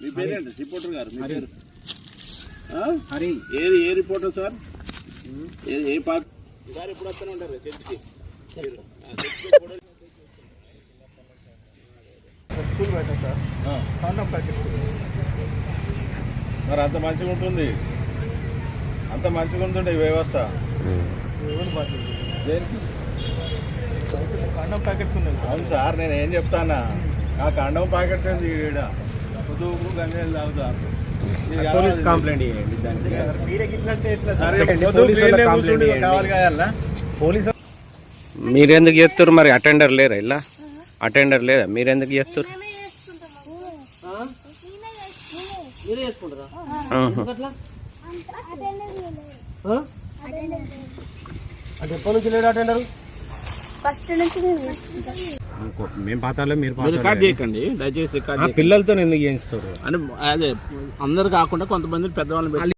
మీ పేరేంటి? రిపోర్టర్ గారు మీ పేరు? హరి. ఏ ఏ రిపోర్టర్ సార్? ఏ ఏ పార్ట్? సార్ ఎప్పుడు వస్తూనే ఉంటారు చర్చికి. స్కూల్ పెట్టా సార్ కాండం ప్యాకెట్ మరి అంత మంచిగా ఉంటుంది. అంత మంచిగా ఉంటుండే ఈ వ్యవస్థ. దేనికి? కాండం ప్యాకెట్స్ ఉన్నాయి. సార్ అవును సార్ నేను ఏం చెప్తానా? ఆ కండం ప్యాకెట్స్ ఏంది ఈడ పోలీస్ కంప్లైంట్ చేయండి పోలీసు మీరెందుకు చేస్తారు మరి? అటెండర్ లేరా ఇలా అటెండర్ లేదా? మీరెందుకు చేస్తారు అది ఎప్పటి నుంచి లేడు అటెండర్? ఫస్ట్ నుంచి మేము పాతాలో మీరు రికార్డ్ చేయకండి. దయచేసి రికార్డ్ పిల్లలతో ఎందుకు చేయిస్తారు అంటే అదే అందరు కాకుండా కొంతమంది పెద్దవాళ్ళని పెట్టి